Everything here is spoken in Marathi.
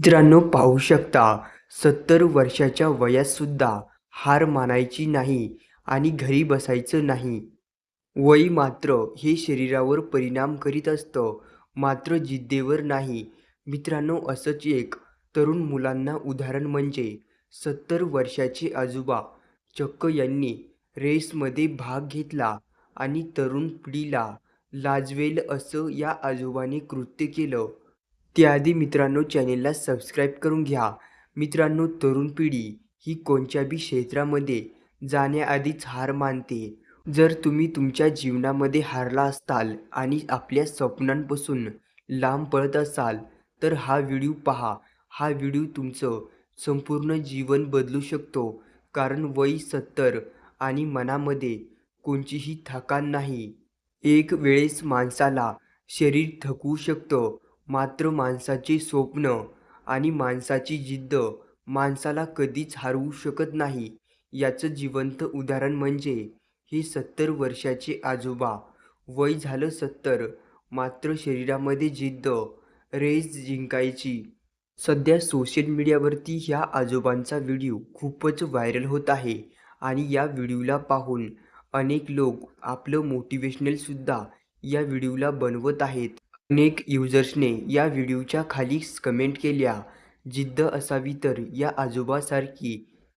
मित्रांनो पाहू शकता सत्तर वर्षाच्या वयातसुद्धा हार मानायची नाही आणि घरी बसायचं नाही. वय मात्र हे शरीरावर परिणाम करीत असतं मात्र जिद्देवर नाही. मित्रांनो असंच एक तरुण मुलांना उदाहरण म्हणजे सत्तर वर्षाचे आजोबा चक्क यांनी रेसमध्ये भाग घेतला आणि तरुण पिढीला लाजवेल असं या आजोबाने कृत्य केलं. त्याआधी मित्रांनो चॅनेलला सबस्क्राईब करून घ्या. मित्रांनो तरुण पिढी ही कोणत्याबी क्षेत्रामध्ये जाण्याआधीच हार मानते. जर तुम्ही तुमच्या जीवनामध्ये हारला असताल आणि आपल्या स्वप्नांपासून लांब पळत असाल तर हा व्हिडिओ पहा. हा व्हिडिओ तुमचं संपूर्ण जीवन बदलू शकतो. कारण वय सत्तर आणि मनामध्ये कोणतीही थकान नाही. एक वेळेस माणसाला शरीर थकवू शकतं. मात्र माणसाचे स्वप्न आणि माणसाची जिद्द माणसाला कधीच हरवू शकत नाही. याचं जिवंत उदाहरण म्हणजे हे सत्तर वर्षाचे आजोबा. वय झालं सत्तर मात्र शरीरामध्ये जिद्द रेस जिंकायची. सध्या सोशल मीडियावरती ह्या आजोबांचा व्हिडिओ खूपच व्हायरल होत आहे आणि या व्हिडिओला पाहून अनेक लोक आपलं मोटिवेशनलसुद्धा या व्हिडिओला बनवत आहेत. अनेक युजर्सने या व्हिडिओच्या खाली कमेंट केल्या. जिद्द असावी तर या आजोबासारखी